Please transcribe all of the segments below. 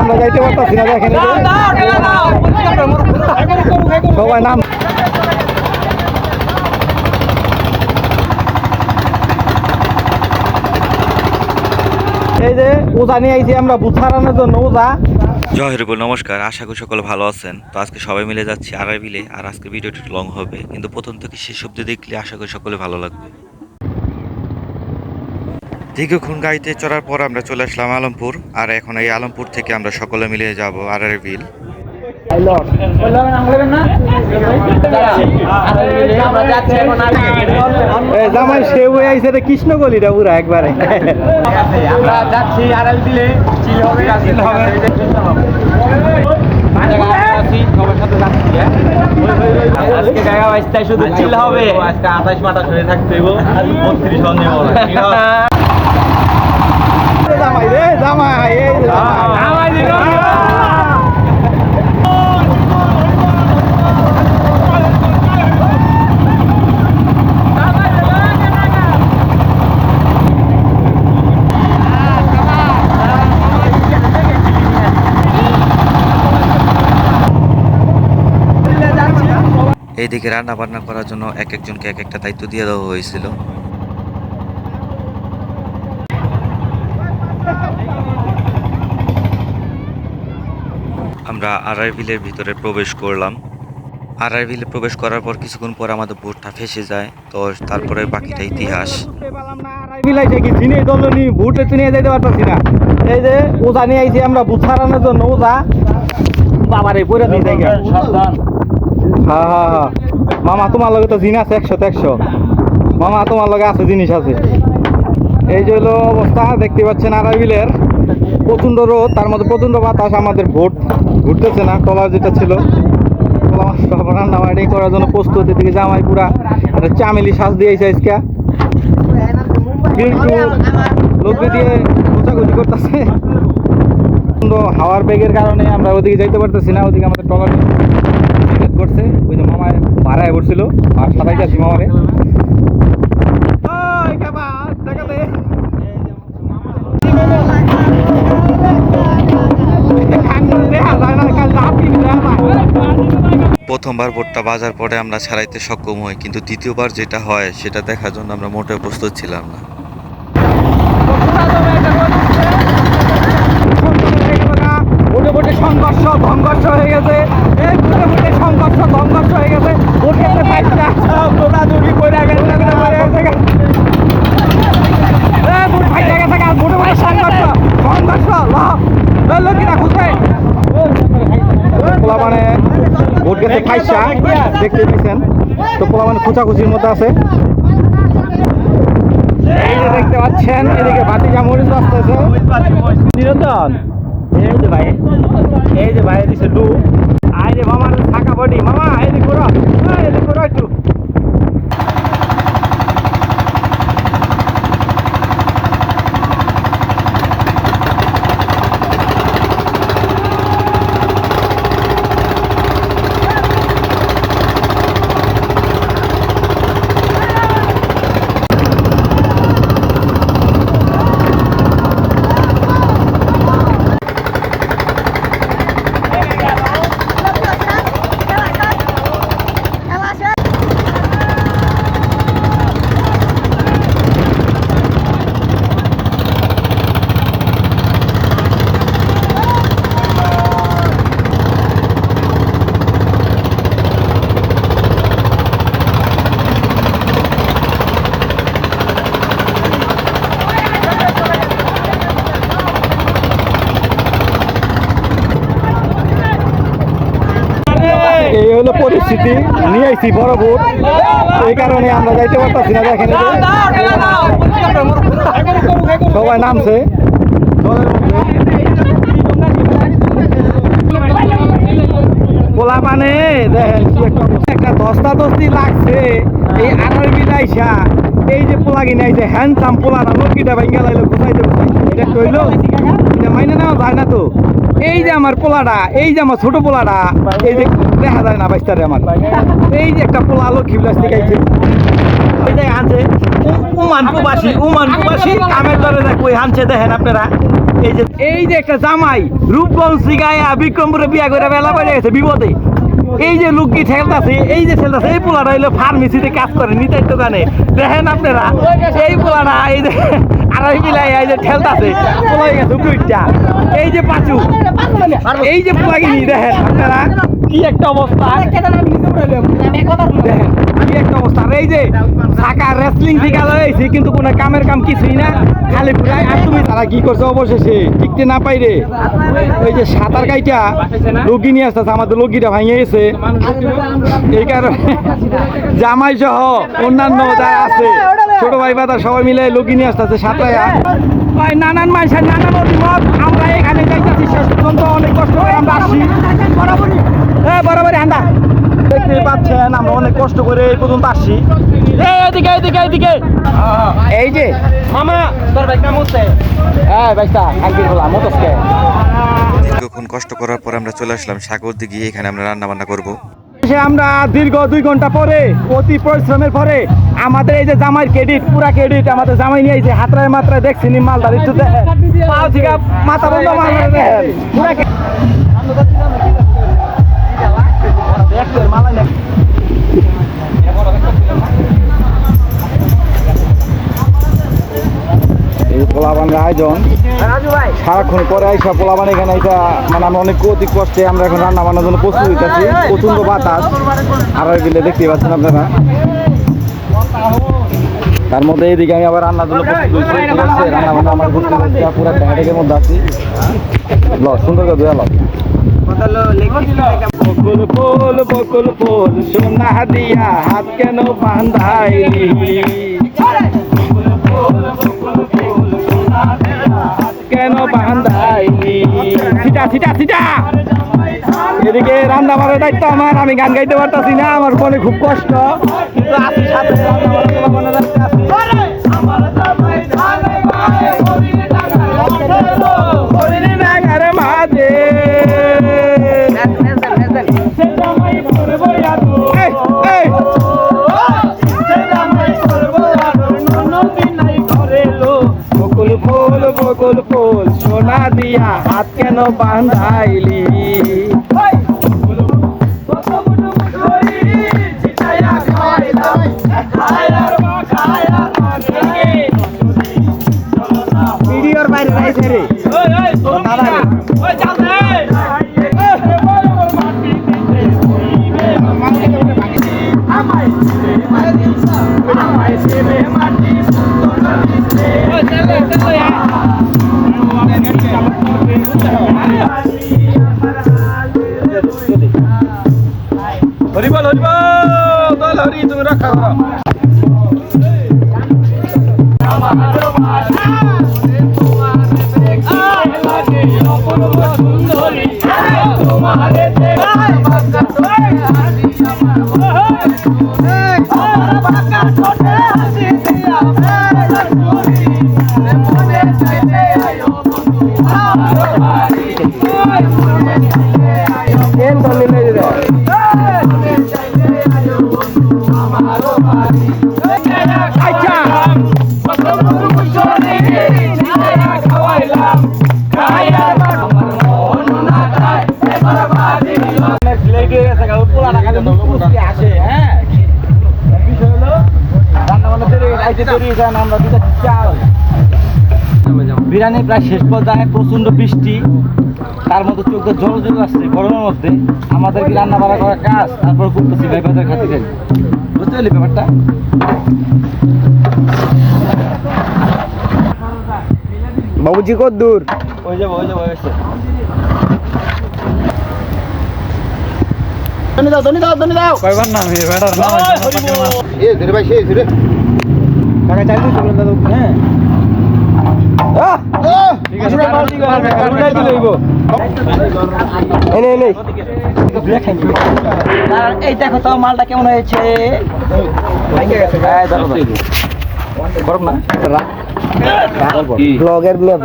আমরা যাইতে পারতাছি না, দেখেন। সবাই নাম এই যে, ওজা নিয়ে আইছি আমরা বুথ হারানোর জন্য, ওজা জয় হরিবল নমস্কার আশা করি সকলে ভালো আছেন। তো আজকে সবাই মিলে যাচ্ছি আড়াই বিলে আর আজকে ভিডিওটি লং হবে। কিন্তু প্রথম থেকে শেষ অব্দি দেখলে আশা করি সকলে ভালো লাগবে। দীর্ঘক্ষণ গাড়িতে চড়ার পর আমরা চলে আসলাম আলমপুর আর এখন এই আলমপুর থেকে আমরা সকলে মিলে যাব আড়াই বিল এ, জামাই সেউ হয়ে আইছে রে কৃষ্ণগলিটা পুরা একবারে। আমরা যাচ্ছি আড়াল দিলে চিল হবে। চিল হবে আজকে গায়ে বাইশটায় শুধু চিল হবে। আজকে আঠাশ মাটাশ হয়ে থাকতে হইব। বত্রিশ হন জামাই রে জামাই। জামাই। এইদিকে রান্না বান্না করার জন্য এক একজনকে এক একটা দায়িত্ব দিয়ে দেওয়া হয়েছিল। আমরা আড়াই বিলের ভিতরে প্রবেশ করলাম। আড়াই বিলে প্রবেশ করার পর কিছুক্ষণ পর আমাদের বোটটা ফেসে যায় তো তারপরে বাকিটা ইতিহাস। ভুটে পারতাছি না। এই যে ওজা নিয়ে আইছি আমরা বুথ হারানোর জন্য ওজা বাবারে জায়গা হ্যাঁ মামা, তোমার লগে তো জিন আছে, একশো একশো। মামা, তোমার লগে আছে, জিনিস আছে। এই যে হলো অবস্থা, দেখতে পাচ্ছেন আড়াই বিলের। প্রচণ্ড রোদ, তার মধ্যে প্রচণ্ড বাতাস, আমাদের ভোট ঘুরতেছে না টলার যেটা ছিল। রান্না বাড়ি করার জন্য প্রস্তুত এদিকে জামাই পুরা একটা চামেলি শ্বাস দিয়েছে আজকে। কিন্তু লোক দিয়ে গোছাগুছি করতেছে। হাওয়ার বেগের কারণে আমরা ওদিকে যাইতে পারতেছি না, ওদিকে আমাদের টলার করছে ওই যে মামায় ভাড়ায় পড়ছিল আর সাদাই যাচ্ছি মামারে। প্রথমবার বোটটা বাজার পরে আমরা ছাড়াইতে সক্ষম হই কিন্তু দ্বিতীয়বার যেটা হয় সেটা দেখার জন্য আমরা মোটে প্রস্তুত ছিলাম না। সংঘর্ষ সংঘর্ষ হয়ে গেছে। সংঘর্ষ সংঘর্ষ হয়ে গেছে। ফাইটটা দৌড়াদৌড়ি করে গেছে করে মানে ভোট গেছে ফাইসা দেখতে পেয়েছেন তো পোলা মানে খোঁচাখুচির মধ্যে আছে। এই যে দেখতে পাচ্ছেন এদিকে ভাতিজা মরিচ আসতেছে নিরঞ্জন। এই যে ভাই এই যে ভাই দিছে লু। अहिले मामा थाका बडी मामा अहिले कुरो। পরিস্থিতি নিয়ে আইছি বড় এই কারণে আমরা যাইতে পারতাছি না দেখেন। সবাই নামছে দলের মধ্যে। পোলা মানে দেখেন কি একটা দস্তা দস্তি লাগছে। এই আনার বিলাইসা এই যে পোলা কিনে আইছে হ্যান্ডসাম পোলাটা লক্ষ্মীটা ভাঙ্গা লাইলো কোথাইতে কোথাইতে এটা কইলো এটা মাইনে নেওয়া যায় না তো। এই যে আমার পোলাটা এই যে আমার ছোট পোলাটা এই যে দেখা যায় না বাইস্তারে আমার। এই যে একটা পোলা লক্ষ্মী বিলাস যে আনছে। উ- উমান প্রবাসী উমান প্রবাসী কামের দরে দেখ কই আনছে দেখেন আপনারা। এই যে এই যে একটা জামাই রূপগঞ্জ গায়া বিক্রমপুরে বিয়া করে বেলা বেড়ে গেছে বিপদে। এই যে লুকি ঠেলতাছে, এই যে ঠেলতাছে, এই পোলাটা হইল ফার্মেসিতে কাজ করে, নিতাই দোকানে। দেখেন আপনারা, এই পোলাটা এই যে আড়াই মিলাই এই যে ঠেলতাছে পোলাই গেছে দুইটা এই যে পাঁচু, এই যে পোলাগিনি, দেখেন আপনারা। কি একটা অবস্থা? কি একটা অবস্থা। এই যে ঢাকা রেসলিং শিখা হয়েছে কিন্তু কোনো কামের কাম কিছুই না খালি পুরাই আর তুমি তারা কি করছ অবশেষে? টিকতে না পাই রে ওই যে সাঁতার কাইটা লগি নিয়ে আসতেছে আমাদের লগিটা ভাঙে গেছে। এই কারণে জামাই সহ অন্যান্য যারা আছে ছোট ভাই বাদার সবাই মিলে লগি নিয়ে আসতেছে সাঁতরাইয়া ভাই নানান মানুষের নানান অভিমত। আমরা এখানে যাইতেছি, শেষ পর্যন্ত অনেক কষ্ট করে আমরা বরাবরই হ্যাঁ বরাবরই আন্দা দেখতে পাচ্ছেন, আমরা অনেক কষ্ট করে এই পর্যন্ত আসছি। এই, এদিকে এদিকে এদিকে। এই যে, মামা, তোর বাইক নাম হচ্ছে হ্যাঁ বাইকটা আঙ্কির বলা মোটসকে দীর্ঘক্ষণ কষ্ট করার পর আমরা চলে আসলাম সাগর দিঘি, এখানে আমরা রান্না বান্না করব। আমরা দীর্ঘ দুই ঘণ্টা পরে অতি পরিশ্রমের পরে আমাদের এই যে জামাই ক্রেডিট পুরা ক্রেডিট আমাদের জামাই নিয়ে আইছে হাতরায় মাত্রায় দেখছি নি মালদার একটু মাথা বন্ধ মাল। এই আয়োজন সারাক্ষণ পরে আইসা পোলাবান এখানে আইসা মানে আমরা অনেক অতি কষ্টে আমরা এখন রান্না বান্নার জন্য প্রস্তুত হইতেছি। প্রচণ্ড বাতাস। আর বিলে দেখতে পাচ্ছেন আপনারা। তার মধ্যে এইদিকে আমি আবার রান্নার জন্য প্রস্তুত রান্না বান্না আমার করতে হচ্ছে পুরো মধ্যে আছি। ল সুন্দর করে দুয়া ল। বকুল ফুল বকুল ফুল সোনা দিয়া হাত কেন বান্ধাইলি? কেন এদিকে রান্না বাড়ার দায়িত্ব আমার, আমি গান গাইতে পারতাছি না, আমার মনে খুব কষ্ট। সাথে, রান্না বান্ধাইলি হরিবল হরিবল হরি তুমি রক্ষা করো। গেছে, আমরা দিতে চাল। বিরিয়ানি প্রায় শেষ পর্যায়ে প্রচণ্ড বৃষ্টি। তার মধ্যে চোখে জল জল আসছে গরমের মধ্যে। আমাদের কি রান্না বান্না করার কাজ তারপর করতেছি ভাইবাদের খাতিরে বুঝতে পারলি ব্যাপারটা? বাবুজি কত দূর? ওই যাব ওই যাব এসে দাও ধনী দাও ধনী দাও। কয়বার নাম এ বেটার নাম এ ধরে ভাই সেই ধরে। টাকা চাই দিতে বলেন দাদা হ্যাঁ এই দেখো তো মালটা কেমন হয়েছে। গরম না? ব্লগের ব্লগ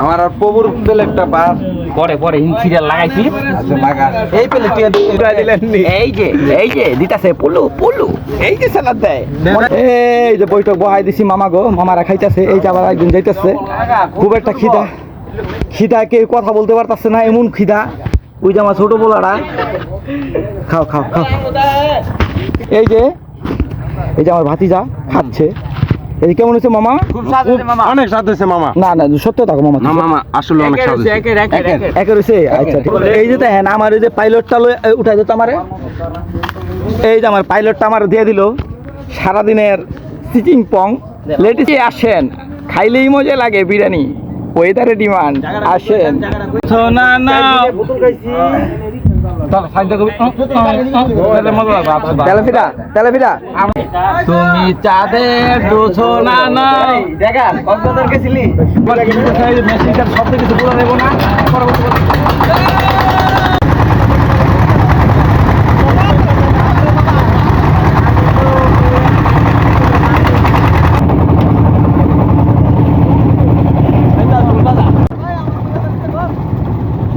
আমার আর প্রভুর পেলে একটা বার পরে পরে ইনসিরিয়াল লাগাইছি। আচ্ছা এই পেলে তুই দিলেন এই যে এই যে দিতাছে পুলু পুলু। এই যে সালাদ দেয়। এই যে বৈঠক বহাই দিছি মামা গো মামারা খাইতেছে এই যে আবার একদিন যাইতাছে। খুব একটা খিদা। খিদা কেউ কথা বলতে পারতাছে না এমন খিদা। ওই যে আমার ছোট বলারা। খাও খাও খাও। এই যে এই যে আমার ভাতিজা খাচ্ছে। এই কেমন হয়েছে মামা? খুব স্বাদ হয়েছে মামা। অনেক স্বাদ হয়েছে মামা। না না সত্য থাকো মামা না মামা আসলে অনেক স্বাদ হয়েছে। একের একের একের একে। আচ্ছা ঠিক এই যে আমার এই যে পাইলটটা উঠাই দিত আমারে। এই যে আমার পাইলটটা আমার দিয়ে দিল। সারাদিনের সিটিং পং লেডিসে আসেন। খাইলেই মজা লাগে বিরিয়ানি। ওয়েদারে ডিমান্ড আসেন। সোনা না তুমি চাঁদের নাই দেখা কক্সবাজার গেছিলি সব কিছু বলে দেবো না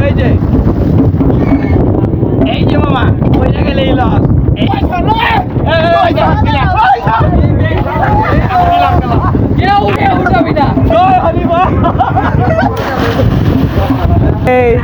এই যে এই যে মামা ওই জায়গায় লেগে লস এই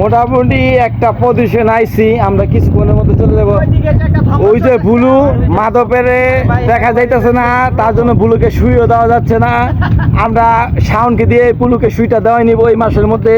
মোটামুটি একটা পজিশন আইছি, আমরা কিছুক্ষণের মধ্যে চলে যাব। ওই যে ভুলু মাদপের দেখা যাইতেছে না, তার জন্য ভুলুকে শুইও দেওয়া যাচ্ছে না। আমরা শাওনকে দিয়ে পুলুকে শুইটা দেওয়াই নিব এই মাসের মধ্যে।